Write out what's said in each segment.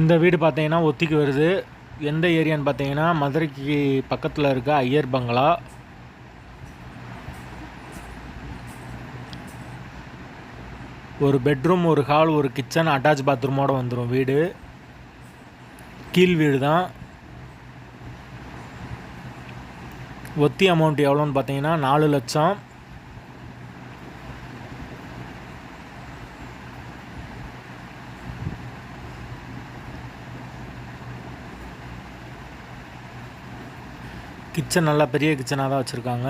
இந்த வீடு பார்த்தீங்கன்னா ஒத்திக்கு வருது. எந்த ஏரியான்னு பார்த்தீங்கன்னா மதுரைக்கு பக்கத்தில் இருக்க ஐயர் பங்களா. ஒரு பெட்ரூம் ஒரு ஹால் ஒரு கிச்சன் அட்டாச் பாத்ரூமோடு வந்துடும் வீடு. கீழ் வீடு தான். ஒத்தி அமௌண்ட் எவ்வளோன்னு பார்த்தீங்கன்னா நாலு லட்சம். கிச்சன் நல்லா பெரிய கிச்சனாக தான் வச்சுருக்காங்க.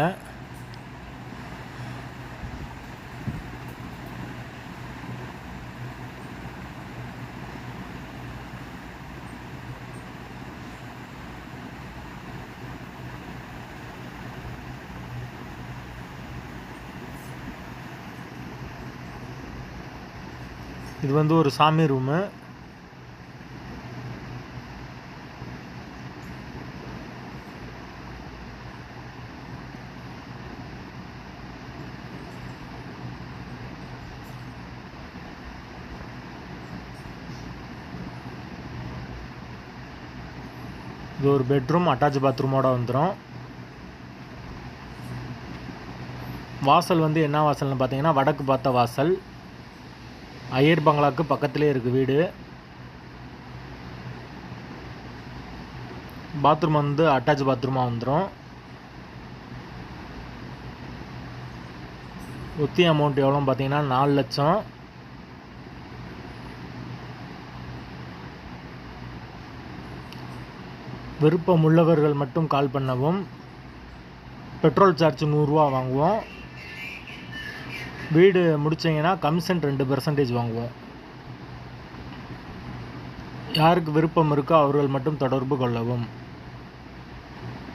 இது வந்து ஒரு சாமி ரூமு. இது ஒரு பெட்ரூம் அட்டாச் பாத்ரூமோட வந்துடும் வாசல் வந்து என்ன வாசல்னு பார்த்தீங்கன்னா வடக்கு பார்த்த வாசல். ஐயர் பங்களாக்கு பக்கத்துலேயே இருக்குது வீடு. பாத்ரூம் வந்து அட்டாச் பாத்ரூமாக வந்துடும் ஒத்தி அமௌண்ட் எவ்வளோன்னு பார்த்தீங்கன்னா நாலு லட்சம். விருப்பம் உள்ளவர்கள் மட்டும் கால் பண்ணவும். பெட்ரோல் சார்ஜ் நூறுரூவா வாங்குவோம். வீடு முடிச்சிங்கன்னா கமிஷன் ரெண்டு பெர்சன்டேஜ் வாங்குவோம். யாருக்கு விருப்பம் இருக்கோ அவர்கள் மட்டும் தொடர்பு கொள்ளவும்.